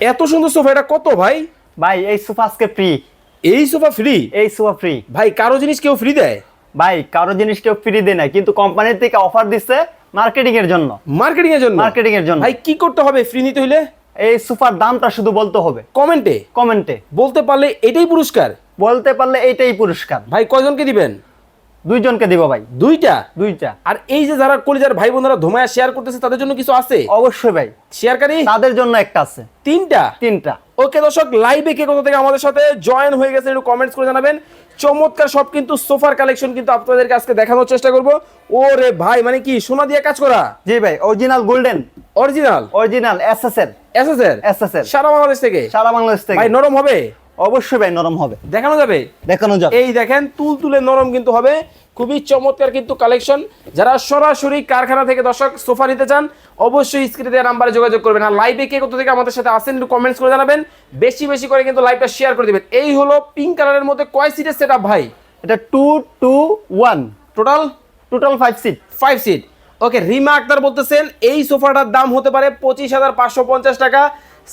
এত সুন্দর সোফা এটা কত ভাই? ভাই এই সোফা আজকে ফ্রি এই সোফা ফ্রি এই সোফা ফ্রি ভাই কারও জিনিস কেউ ফ্রি দেয়? ভাই কারও জিনিস কেউ ফ্রি দেয় না কিন্তু কোম্পানির থেকে অফার দিচ্ছে মার্কেটিং এর জন্য। মার্কেটিং এর জন্য? মার্কেটিং এর জন্য। ভাই কি করতে হবে ফ্রি নিতে হইলে? এই সোফার দামটা শুধু বলতে হবে। কমেন্টে কমেন্টে বলতে পারলে এটাই পুরস্কার? বলতে পারলে এইটাই পুরস্কার। ভাই কয়জনকে দিবেন? দুইজনকে দিব ভাই। দুইটা? দুইটা। আর এই যে যারা কলিজার ভাই বোনেরা ধোমায়া শেয়ার করতেছে তাদের জন্য কিছু আছে? অবশ্যই ভাই। শেয়ারকারী তাদের জন্য একটা আছে। তিনটা? তিনটা। ওকে দর্শক লাইভে কে কোথা থেকে আমাদের সাথে জয়েন হয়ে গেছে একটু কমেন্টস করে জানাবেন। চমৎকার সব কিন্তু সোফার কালেকশন কিন্তু আপনাদেরকে আজকে দেখানোর চেষ্টা করব। ওরে ভাই মানে কি সোনা দিয়ে কাজ করা? জি ভাই original golden original original SS এর এসএসএর এসএস এর সারা বাংলাদেশ থেকে? সারা বাংলাদেশ থেকে। ভাই নরম হবে? অবশ্যই ভাই নরম হবে। দেখানো যাবে? দেখানো যাবে। এই দেখেন তুল তুলে নরম কিন্তু হবে। খুবই চমৎকার কিন্তু কালেকশন যারা সরাসরি কারখানা থেকে দর্শক সোফা নিতে চান অবশ্যই স্ক্রিনে দেওয়া নাম্বারে যোগাযোগ করবেন। আর লাইভে কে কোথা থেকে আমাদের সাথে আসেন একটু কমেন্টস করে জানাবেন। বেশি বেশি করে কিন্তু লাইভটা শেয়ার করে দিবেন। এই হলো পিঙ্ক কালারের মধ্যে কয় সিটের সেট ভাই? এটা two two one total total five seat five seat okay Rima Akter বলতেছেন এই সোফাটার দাম হতে পারে পঁচিশ হাজার পাঁচশো পঞ্চাশ টাকা।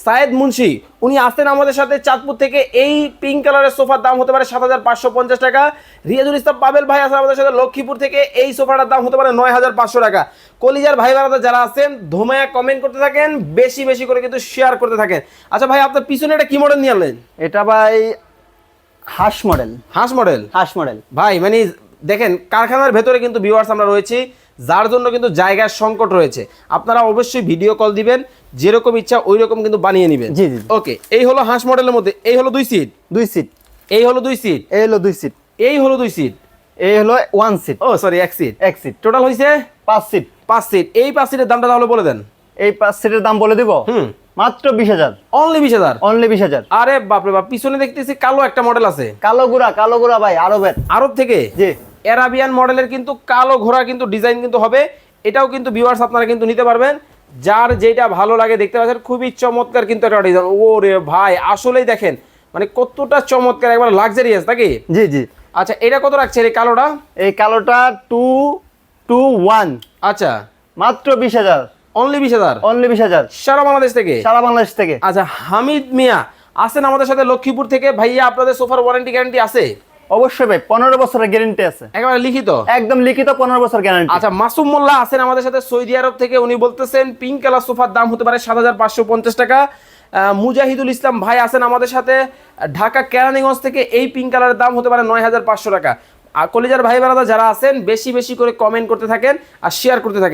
সায়েদ মুন্সি উনি আসতেন আমাদের সাথে চাঁদপুর থেকে। এই পিঙ্ক কালারের সোফার দাম হতে পারে সাত হাজার পাঁচশো পঞ্চাশ টাকা। রিয়াজুল ইসলাম পাবেল ভাই আসেন আমাদের সাথে লক্ষ্মীপুর থেকে। এই সোফাটার দাম হতে পারে নয় হাজার পাঁচশো টাকা। কলিজার ভাই বারাদা যারা আছেন ধোমায়া কমেন্ট করতে থাকেন বেশি বেশি করে কিন্তু শেয়ার করতে থাকেন। আচ্ছা ভাই আপনার পিছনে এটা কি মডেল নিয়ে আনলেন? এটা ভাই হাঁস মডেল হাঁস মডেল হাঁস মডেল ভাই মানে দেখেন কারখানার ভেতরে কিন্তু ভিউয়ার্স আমরা রয়েছি। যার জন্য কিন্তু জায়গার সংকট রয়েছে। আপনারা অবশ্যই ভিডিও কল দিবেন যেরকম ইচ্ছা ওই রকম কিন্তু বানিয়ে নেবেন। জি, জি। ওকে এই হলো হাঁস মডেলের মধ্যে এই হলো দুই সিট দুই সিট এই হলো দুই সিট এই হলো দুই সিট এই হলো দুই সিট এই হলো ওয়ান সিট ও সরি এক সিট এক সিট টোটাল হয়েছে পাঁচ সিট পাঁচ সিট এই পাঁচ সিটের দামটা তাহলে বলে দেন। এই পাঁচ সিটের দাম বলে দিব? হুম। মাত্র বিশ হাজার। অনলি বিশ হাজার? অনলি বিশ হাজার। আরে বাপরে বাপ পিছনে দেখতেছি কালো একটা মডেল আছে। কালো গুড়া কালো গুড়া ভাই আরবের। আরব থেকে? জি। অ্যারাবিয়ান মডেলের কিন্তু কালো ঘোড়া কিন্তু ডিজাইন কিন্তু হবে। এটাও কিন্তু ভিউয়ার্স আপনারা কিন্তু নিতে পারবেন। যার যেটা ভালো লাগে দেখতে পাচ্ছেন খুবই চমৎকার কিন্তু একটা ডিজাইন ও রে ভাই আসলেই দেখেন মানে কতটা চমৎকার একবার লাক্সারিয়াস নাকি? জি জি। আচ্ছা এটা কত রাখছে এই কালোটা? এই কালোটা টু টু ওয়ান আচ্ছা। মাত্র বিশ হাজার। অনলি বিশ হাজার? অনলি বিশ হাজার। সারা বাংলাদেশ থেকে? সারা বাংলাদেশ থেকে। আচ্ছা হামিদ মিয়া আছেন আমাদের সাথে লক্ষ্মীপুর থেকে। ভাইয়া আপনাদের সোফার ওয়ারেন্টি গ্যারান্টি আছে? অবশ্যই ভাই পনেরো বছরের গ্যারেন্টি আছে। একেবারে লিখিত? একদম লিখিত পনেরো বছর গ্যারান্টি আচ্ছা মাসুম মোল্লা আছেন আমাদের সাথে সৌদি আরব থেকে উনি বলতেছেন পিঙ্ক কালার সোফার দাম হতে পারে সাত হাজার পাঁচশো পঞ্চাশ টাকা। আহ, মুজাহিদুল ইসলাম ভাই আছেন আমাদের সাথে ঢাকা কেরানীগঞ্জ থেকে এই পিঙ্ক কালারের দাম হতে পারে নয় হাজার পাঁচশো টাকা। আর কলিজার ভাই বেড়াদা যারা আছেন বেশি বেশি করে কমেন্ট করতে থাকেন আর শেয়ার করতে থাকেন।